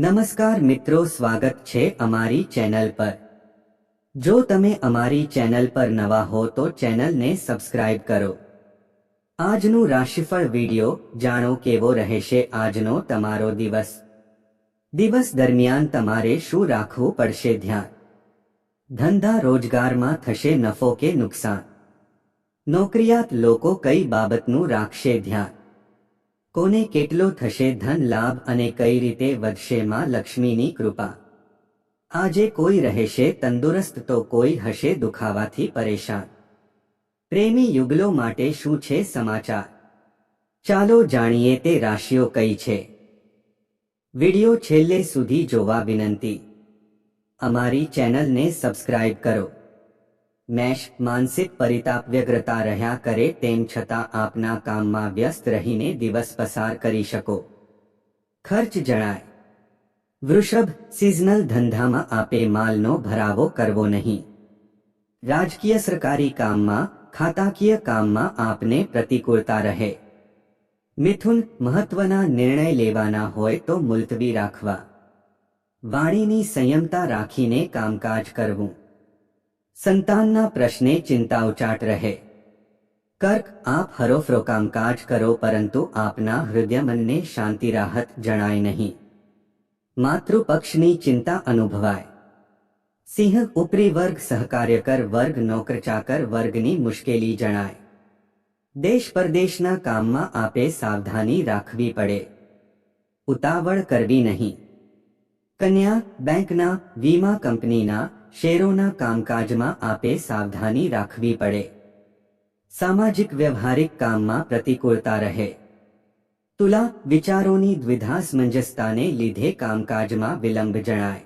નમસ્કાર મિત્રો, સ્વાગત છે અમારી ચેનલ પર. જો તમે અમારી ચેનલ પર નવા હો તો ચેનલને સબસ્ક્રાઇબ કરો. આજનું રાશિફળ વિડિયો જાણો કેવો રહેશે આજનો તમારો દિવસ? દિવસ દરમિયાન તમારે શું રાખવું પડશે ધ્યાન? ધંધા રોજગારમાં થશે નફો કે નુકસાન? નોકરિયાત લોકો કઈ બાબતનું રાખશે ધ્યાન? કોને કેટલો થશે ધન લાભ અને કઈ રીતે વધશે માં લક્ષ્મીની કૃપા? આજે કોઈ રહેશે તંદુરસ્ત તો કોઈ હશે દુખાવાથી પરેશાન. પ્રેમી યુગલો માટે શું છે સમાચાર? ચાલો જાણીએ તે રાશિઓ કઈ છે. વિડિયો છેલ્લે સુધી જોવા વિનંતી. અમારી ચેનલને સબસ્ક્રાઇબ કરો. મેષ માનસિક પરિતાપ વ્યગ્રતા રહ્યા કરે તેમ છતાં આપના કામમાં વ્યસ્ત રહીને દિવસ પસાર કરી શકો ખર્ચ જણાય વૃષભ સિઝનલ ધંધામાં આપે માલનો ભરાવો કરવો નહીં રાજકીય સરકારી કામમાં ખાતાકીય કામમાં આપને પ્રતિકૂળતા રહે મિથુન મહત્વના નિર્ણય લેવાના હોય તો મુલતવી રાખવા વાણીની સંયમતા રાખીને કામકાજ કરવું સંતાનના પ્રશ્ને ચિંતા ઉચાટ રહે કર્ક આપ હરોફરો કામકાજ કરો પરંતુ આપના હૃદય મનને શાંતિ રાહત જણાય નહીં માતૃપક્ષની ચિંતા અનુભવાય સિંહ ઉપરી વર્ગ સહકાર્યકર વર્ગ નોકરચાકર વર્ગની મુશ્કેલી જણાય દેશ પરદેશના કામમાં આપે સાવધાની રાખવી પડે ઉતાવળ કરવી નહીં કન્યા બેંકના વીમા કંપનીના શેરોના કામકાજમાં આપે સાવધાની રાખવી પડે સામાજિક વ્યવહારિક કામમાં પ્રતિકૂળતા રહે તુલા વિચારોની દ્વિધાસમંજસતાને લીધે કામકાજમાં વિલંબ જણાય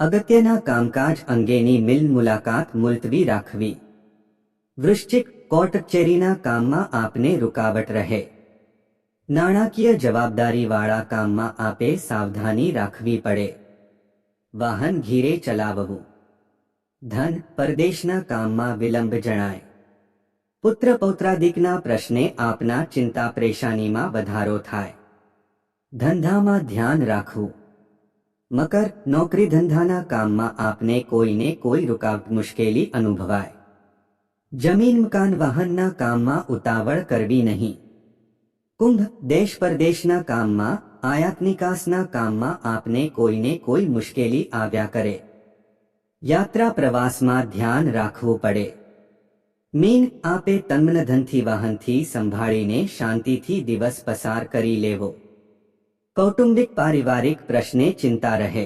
અગત્યના કામકાજ અંગેની મિલ મુલાકાત મુલતવી રાખવી વૃશ્ચિક કોર્ટ કચેરીના કામમાં આપને રૂકાવટ રહે નાણાકીય જવાબદારીવાળા કામમાં આપે સાવધાની રાખવી પડે વાહન ઘીરે ચલાવવું ધન પરદેશના કામમાં વિલંબ જણાય પુત્ર પૌત્રાદિકના પ્રશ્ને આપના ચિંતા પરેશાનીમાં વધારો થાય ધંધામાં ધ્યાન રાખવું મકર નોકરી ધંધાના કામમાં આપને કોઈને કોઈ રૂકાવટ મુશ્કેલી અનુભવાય જમીન મકાન વાહનના કામમાં ઉતાવળ કરવી નહીં કુંભ દેશ પરદેશના કામમાં આયાત નિકાસના કામમાં આપને કોઈને કોઈ મુશ્કેલી આવ્યા કરે યાત્રા પ્રવાસમાં ધ્યાન રાખવું પડે મીન આપે તન્મનધનથી વાહનથી સંભાળીને શાંતિથી દિવસ પસાર કરી લેવો કૌટુંબિક પારિવારિક પ્રશ્ને ચિંતા રહે